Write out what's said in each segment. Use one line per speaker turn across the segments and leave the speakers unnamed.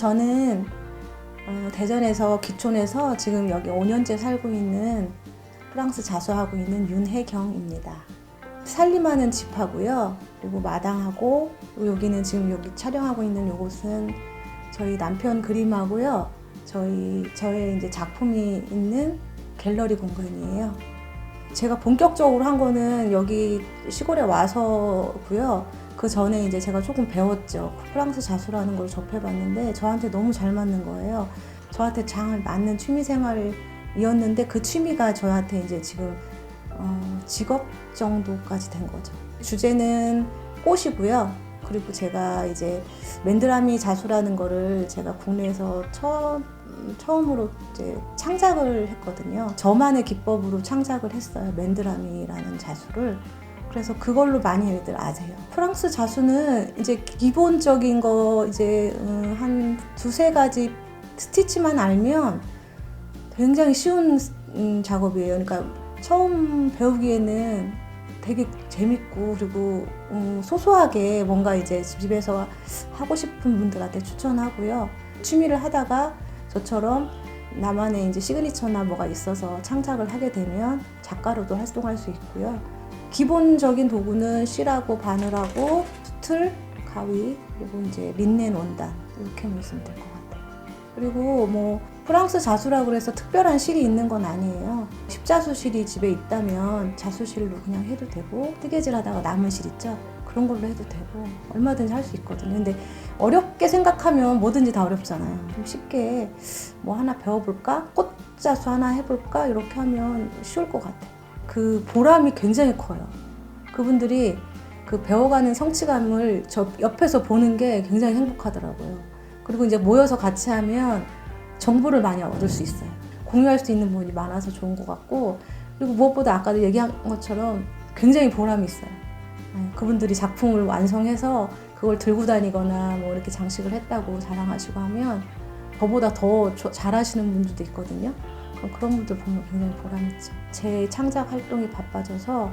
저는 어, 대전에서 기촌에서 지금 여기 5년째 살고 있는 프랑스 자수하고 있는 윤혜경입니다. 살림하는 집하고요. 그리고 마당하고 여기는 지금 여기 촬영하고 있는 이곳은 저희 남편 그림하고요. 저희 저의 이제 작품이 있는 갤러리 공간이에요. 제가 본격적으로 한 거는 여기 시골에 와서고요. 그 전에 이제 제가 조금 배웠죠. 프랑스 자수라는 걸 접해봤는데 저한테 너무 잘 맞는 거예요. 저한테 잘 맞는 취미 생활이었는데 그 취미가 저한테 이제 지금 어, 직업 정도까지 된 거죠. 주제는 꽃이고요. 그리고 제가 이제 맨드라미 자수라는 거를 제가 국내에서 처음 처음으로 이제 창작을 했거든요. 저만의 기법으로 창작을 했어요. 맨드라미라는 자수를. 그래서 그걸로 많이 애들 아세요. 프랑스 자수는 이제 기본적인 거 이제 음, 한 두세 가지 스티치만 알면 굉장히 쉬운 음, 작업이에요. 그러니까 처음 배우기에는 되게 재밌고 그리고 음, 소소하게 뭔가 이제 집에서 하고 싶은 분들한테 추천하고요. 취미를 하다가 저처럼 나만의 이제 시그니처나 뭐가 있어서 창작을 하게 되면 작가로도 활동할 수 있고요. 기본적인 도구는 실하고 바늘하고 수틀, 가위 그리고 이제 린넨 원단 이렇게 있으면 될 것 같아요. 그리고 뭐 프랑스 자수라고 해서 특별한 실이 있는 건 아니에요. 십자수 실이 집에 있다면 자수실로 그냥 해도 되고 뜨개질 하다가 남은 실 있죠. 그런 걸로 해도 되고 얼마든지 할 수 있거든요. 근데 어렵게 생각하면 뭐든지 다 어렵잖아요. 좀 쉽게 뭐 하나 배워볼까? 꽃자수 하나 해볼까? 이렇게 하면 쉬울 것 같아요. 그 보람이 굉장히 커요. 그분들이 그 배워가는 성취감을 저 옆에서 보는 게 굉장히 행복하더라고요. 그리고 이제 모여서 같이 하면 정보를 많이 얻을 수 있어요. 공유할 수 있는 부분이 많아서 좋은 것 같고 그리고 무엇보다 아까도 얘기한 것처럼 굉장히 보람이 있어요. 네, 그분들이 작품을 완성해서 그걸 들고 다니거나 뭐 이렇게 장식을 했다고 자랑하시고 하면 저보다 더 조- 잘하시는 분들도 있거든요. 그럼 그런 분들 보면 굉장히 보람있죠. 제 창작 활동이 바빠져서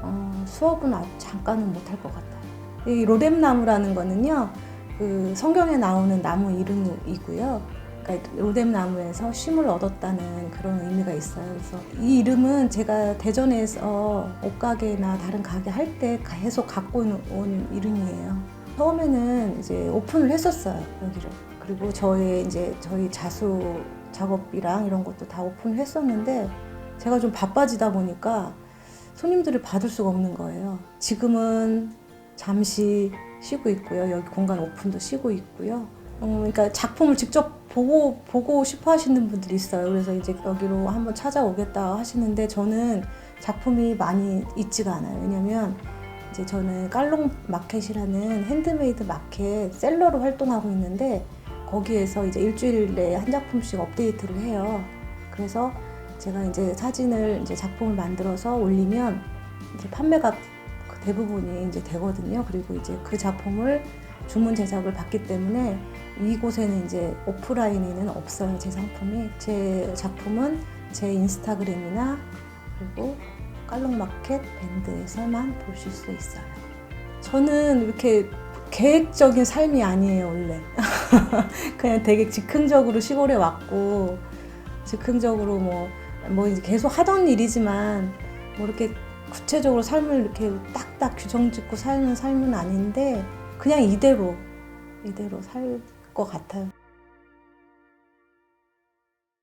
어, 수업은 잠깐은 못할 것 같아요. 이 로뎀나무라는 거는요, 그 성경에 나오는 나무 이름이고요. 그러니까 로뎀나무에서 쉼을 얻었다는 그런 의미가 있어요. 그래서 이 이름은 제가 대전에서 옷가게나 다른 가게 할 때 계속 갖고 온 이름이에요. 처음에는 이제 오픈을 했었어요 여기를. 그리고 저의 이제 저희 자수 작업이랑 이런 것도 다 오픈을 했었는데 제가 좀 바빠지다 보니까 손님들을 받을 수가 없는 거예요. 지금은 잠시 쉬고 있고요. 여기 공간 오픈도 쉬고 있고요. 음, 그러니까 작품을 직접 보고 보고 싶어 하시는 분들이 있어요. 그래서 이제 여기로 한번 찾아오겠다 하시는데 저는 작품이 많이 있지가 않아요. 왜냐면 이제 저는 깔롱 마켓이라는 핸드메이드 마켓 셀러로 활동하고 있는데 거기에서 이제 일주일 내에 한 작품씩 업데이트를 해요. 그래서 제가 이제 사진을 이제 작품을 만들어서 올리면 이제 판매가 그 대부분이 이제 되거든요. 그리고 이제 그 작품을 주문 제작을 받기 때문에 이곳에는 이제 오프라인에는 없어요. 제 상품이. 제 작품은 제 인스타그램이나 그리고 깔롱마켓 밴드에서만 보실 수 있어요. 저는 이렇게 계획적인 삶이 아니에요, 원래. 그냥 되게 즉흥적으로 시골에 왔고, 즉흥적으로 뭐, 뭐 이제 계속 하던 일이지만, 뭐 이렇게 구체적으로 삶을 이렇게 딱딱 규정 짓고 사는 삶은 아닌데, 그냥 이대로, 이대로 살 것 같아요.